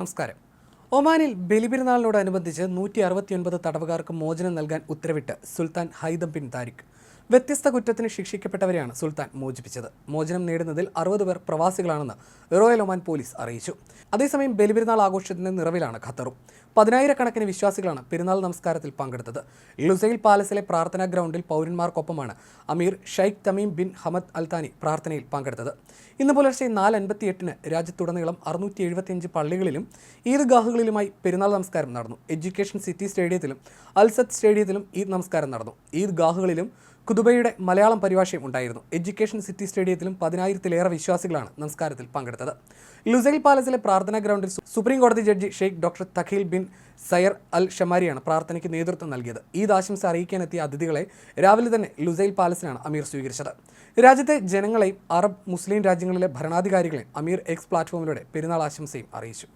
നമസ്കാരം. ഒമാനിൽ ബലിപെരുന്നാളിനോടനുബന്ധിച്ച് നൂറ്റി അറുപത്തിയൊൻപത് തടവുകാർക്ക് മോചനം നൽകാൻ ഉത്തരവിട്ട് സുൽത്താൻ ഹൈദം ബിൻ താരിഖ്. വ്യത്യസ്ത കുറ്റത്തിന് ശിക്ഷിക്കപ്പെട്ടവരെയാണ് സുൽത്താൻ മോചിപ്പിച്ചത്. മോചനം നേടുന്നതിൽ അറുപത് പേർ പ്രവാസികളാണെന്ന് റോയൽ ഒമാൻ പോലീസ് അറിയിച്ചു. അതേസമയം ബലിപെരുന്നാൾ ആഘോഷത്തിന്റെ നിറവിലാണ് ഖത്തറും. പതിനായിരക്കണക്കിന് വിശ്വാസികളാണ് പെരുന്നാൾ നമസ്കാരത്തിൽ പങ്കെടുത്തത്. ലുസൈൽ പാലസിലെ പ്രാർത്ഥനാ ഗ്രൗണ്ടിൽ പൗരന്മാർക്കൊപ്പമാണ് അമീർ Sheikh Tamim bin Hamad Al Thani പ്രാർത്ഥനയിൽ പങ്കെടുത്തത്. ഇന്ന് പുലർച്ചെ നാല് അൻപത്തി എട്ടിന് രാജ്യത്തുടനീളം അറുന്നൂറ്റി എഴുപത്തിയഞ്ച് പള്ളികളിലും ഈദ്ഗാഹുകളിലുമായി പെരുന്നാൾ നമസ്കാരം നടന്നു. എഡ്യൂക്കേഷൻ സിറ്റി സ്റ്റേഡിയത്തിലും അൽസത്ത് സ്റ്റേഡിയത്തിലും ഈദ് നമസ്കാരം നടന്നു. ഈദ്ഗാഹുകളിലും കുതുബയുടെ മലയാളം പരിഭാഷയും ഉണ്ടായിരുന്നു. എഡ്യൂക്കേഷൻ സിറ്റി സ്റ്റേഡിയത്തിലും പതിനായിരത്തിലേറെ വിശ്വാസികളാണ് നമസ്കാരത്തിൽ പങ്കെടുത്തത്. ലുസൈൽ പാലസിലെ പ്രാർത്ഥനാ ഗ്രൗണ്ടിൽ സുപ്രീം കോടതി judge Sheikh doctor Thakeel bin Sayer Al ഷമാരിയാണ് പ്രാർത്ഥനയ്ക്ക് നേതൃത്വം നൽകിയത്. ഈദ് ആശംസ അറിയിക്കാനെത്തിയ അതിഥികളെ രാവിലെ തന്നെ ലുസൈൽ പാലസിലാണ് അമീർ സ്വീകരിച്ചത്. രാജ്യത്തെ ജനങ്ങളെയും അറബ് മുസ്ലിം രാജ്യങ്ങളിലെ ഭരണാധികാരികളെയും അമീർ എക്സ് പ്ലാറ്റ്ഫോമിലൂടെ പെരുന്നാൾ ആശംസയും അറിയിച്ചു.